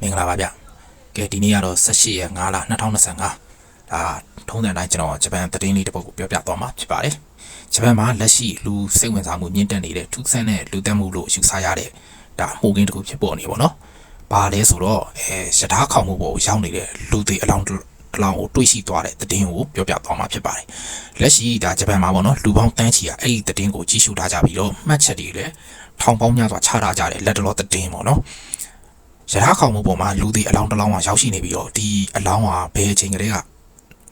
မင်္ဂလာပါဗျကဲဒီနေ့ကတော့18ရက်5လ2025ဒါထုံးစံတိုင်းကျွန်တော်ဂျပန်သတင်းလေးတစ်ပုဒ်ကိုပြောပြသွားမှာဖြစ်ပါတယ်ဂျပန်မှာလက်ရှိလူစိတ်ဝင်စားမှုမြင့်တက်နေတဲ့ထူးဆန်းတဲ့လူသက်မှုလို့ယူဆရတဲ့ဒါမှုကင်းတစ်ခုဖြစ်ပေါ်နေပါတော့ဘာလဲဆိုတော့အဲရထားခေါင်မှုပေါ်ကိုရောက်နေတဲ့လူတွေအလောင်းအလောင်းကိုတွေးရှိသွားတဲ့သတင်းကိုပြောပြသွားမှာဖြစ်ပါတယ်လက်ရှိဒါဂျပန်မှာပေါ့နော်လူပေါင်းတန်းချီကအဲ့ဒီသတင်းကိုကြီးစုထားကြပြီးတော့မှတ်ချက်တွေလည်းထောင်ပေါင်းများစွာချထားကြတယ်လက်တော်သတင်းပေါ့နော် ရထားခေါင်မှုပေါ်မှာလူတွေအလောင်းတစ်လောင်းကရောက်ရှိနေပြီးတော့ဒီအလောင်းကဘယ်အချိန်ကလေးက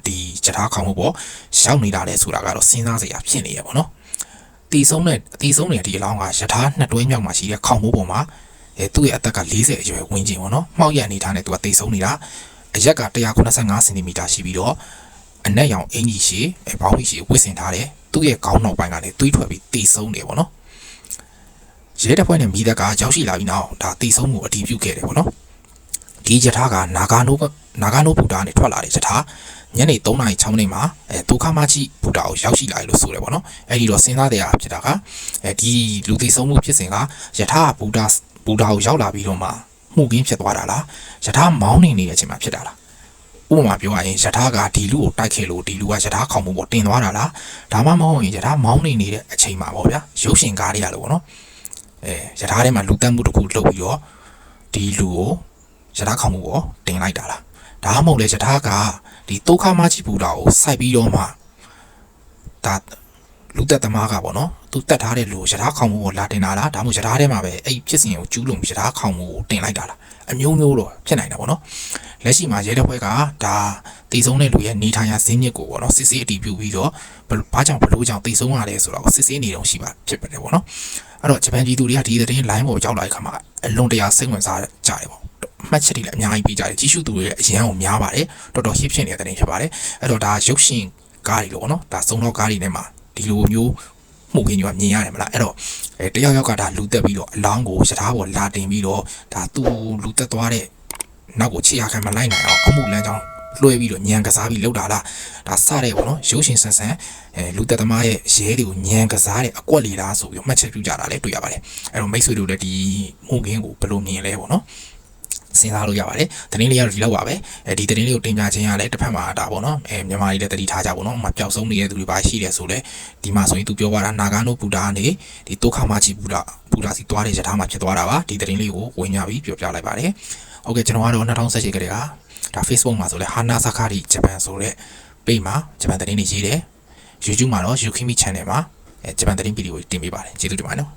ဒီရထားခေါင်မှုပေါ်ရောက်နေတာလဲဆိုတာကတော့စဉ်းစားစရာဖြစ်နေရပါတော့။တီဆုံးတဲ့တီဆုံးတဲ့ဒီအလောင်းကရထားနှစ်တွဲမြောက်မှာရှိတဲ့ခေါင်မှုပေါ်မှာအဲသူ့ရဲ့အသက်က40အရွယ်ဝန်းကျင်ပေါ့နော်။မှောက်ရအနေထားနဲ့သူကတီဆုံးနေတာအရက်က185စင်တီမီတာရှိပြီးတော့အနက်ရောင်အင်ကြီးရှိအဲဘောင်းကြီးရှိဝစ်စင်ထားတယ်။သူ့ရဲ့ခေါင်းနောက်ပိုင်းကလည်းတွေးထွက်ပြီးတီဆုံးတယ်ပေါ့နော်။ ရဲတပ်ဖွဲ့နဲ့မိသက်ကရောက်ရှိလာပြီးနောက်ဒါတီဆုံးမှုအတည်ပြုခဲ့တယ်ပေါ့နော်ဒီယထာကနာဂါနိုနာဂါနိုဘူတာနဲ့ထွက်လာတဲ့ယထာညနေ3:00နာရီ6မိနစ်မှာအဲဒုက္ခမချိဘူတာကိုရောက်ရှိလာတယ်လို့ဆိုတယ်ပေါ့နော်အဲ့ဒီတော့စဉ်းစားတဲ့အဖြစ်တာကအဲဒီလူတီဆုံးမှုဖြစ်စဉ်ကယထာဘူတာဘူတာကိုရောက်လာပြီးတော့မှမှုကင်းဖြစ်သွားတာလားယထာမောင်းနေနေတဲ့အချိန်မှာဖြစ်တာလားဥပမာပြောရရင်ယထာကဒီလူကိုတိုက်ခဲ့လို့ဒီလူကယထာခေါင်မှုပေါ်တင်သွားတာလားဒါမှမဟုတ်ရင်ယထာမောင်းနေနေတဲ့အချိန်မှာပေါ့ဗျာရုပ်ရှင်ကားတွေရလို့ပေါ့နော် အဲရထားထဲမှာလူတက်မှုတစ်ခုလှုပ်ပြီးတော့ဒီလူကိုရထားခေါင်မှုကိုတင်လိုက်တာလားဒါမှမဟုတ်လေရထားကဒီတုခါမကြီးပူတာကိုစိုက်ပြီးတော့မှဒါလူတက်သမားကပေါ့နော်သူတက်ထားတဲ့လူကိုရထားခေါင်မှုကိုလာတင်တာလားဒါမှမဟုတ်ရထားထဲမှာပဲအဲ့ဖြစ်စဉ်ကိုကျူးလွန်ရထားခေါင်မှုကိုတင်လိုက်တာလားအမျိုးမျိုးတော့ဖြစ်နိုင်တာပေါ့နော် လက်ရှိမှာရဲတပ်ဖွဲ့ကဒါတည်ဆုံးတဲ့လူရဲ့နေထိုင်ရာဇင်းမြစ်ကိုပေါ့နော်စစ်ဆေးအတည်ပြုပြီးတော့ဘာကြောင့်ဘလို့ကြောင့်တည်ဆုံးရလဲဆိုတော့စစ်ဆေးနေတော့ရှိပါဖြစ်ပါတယ်ပေါ့နော်အဲ့တော့ဂျပန်ပြည်သူတွေကဒီသတင်း line ပေါ်ရောက်လာတဲ့ခါမှာအလွန်တရာစိတ်ဝင်စားကြတယ်ပေါ့မှတ်ချက်တွေလည်းအများကြီးပေးကြတယ်ကြီးစုသူတွေလည်းအရန်ကိုများပါတယ်တော်တော် hit ဖြစ်နေတဲ့သတင်းဖြစ်ပါတယ်အဲ့တော့ဒါရုပ်ရှင်ကားတွေလို့ပေါ့နော်ဒါစုံတော့ကားတွေထဲမှာဒီလိုမျိုးမှုကင်းတွေကမြင်ရတယ်မလားအဲ့တော့အဲတယောက်ယောက်ကဒါလူတက်ပြီးတော့အလောင်းကိုရထားပေါ်လာတင်ပြီးတော့ဒါသူ့လူတက်သွားတဲ့ နောက်ကိုခြေရခံမလိုက်နိုင်အောင်အမှုလမ်းကြောင်းလွှဲပြီးတော့ညံကစားပြီးလောက်တာလားဒါစတဲ့ပေါ့နော်ရုပ်ရှင်ဆန်ဆန်အဲလူသက်သမားရဲ့ရဲတွေကိုညံကစားတဲ့အကွက်လီလားဆိုပြီးမှတ်ချက်ပြုကြတာလည်းတွေ့ရပါတယ်အဲ့တော့မိတ်ဆွေတို့လည်းဒီမှုကင်းကိုဘယ်လိုမြင်လဲပေါ့နော်စဉ်းစားလို့ရပါတယ်။တင်းလေးကတော့ဒီလောက်ပါပဲ။အဲဒီတင်းလေးကိုတင်ပြခြင်းရလဲတစ်ဖက်မှာဒါပေါ့နော်။အဲမြန်မာပြည်လည်းတတိထားကြပေါ့နော်။ဥမာပျောက်ဆုံးနေတဲ့သူတွေပါရှိတယ်ဆိုလဲဒီမှာဆိုရင်သူပြောသွားတာနာဂန်နိုဘူတာကနေဒီတိုခါမချီဘူတာဘူတာစီသွားတဲ့ရထားမှာဖြစ်သွားတာပါ။ဒီတင်းလေးကိုဝင်ညာပြီးပြောပြလိုက်ပါတယ်။ ဟုတ်ကဲ့ကျွန်တော်ကတော့2018ကတည်းကဒါ Facebook မှာဆိုလဲဟာနာဇာခါရီဂျပန်ဆိုတဲ့ page မှာဂျပန်သတင်းတွေရေးတယ် YouTube မှာတော့ Yukimi Channel မှာအဲဂျပန်သတင်းဗီဒီယိုတွေတင်ပေးပါတယ်ကျေးဇူးတင်ပါတယ်နော်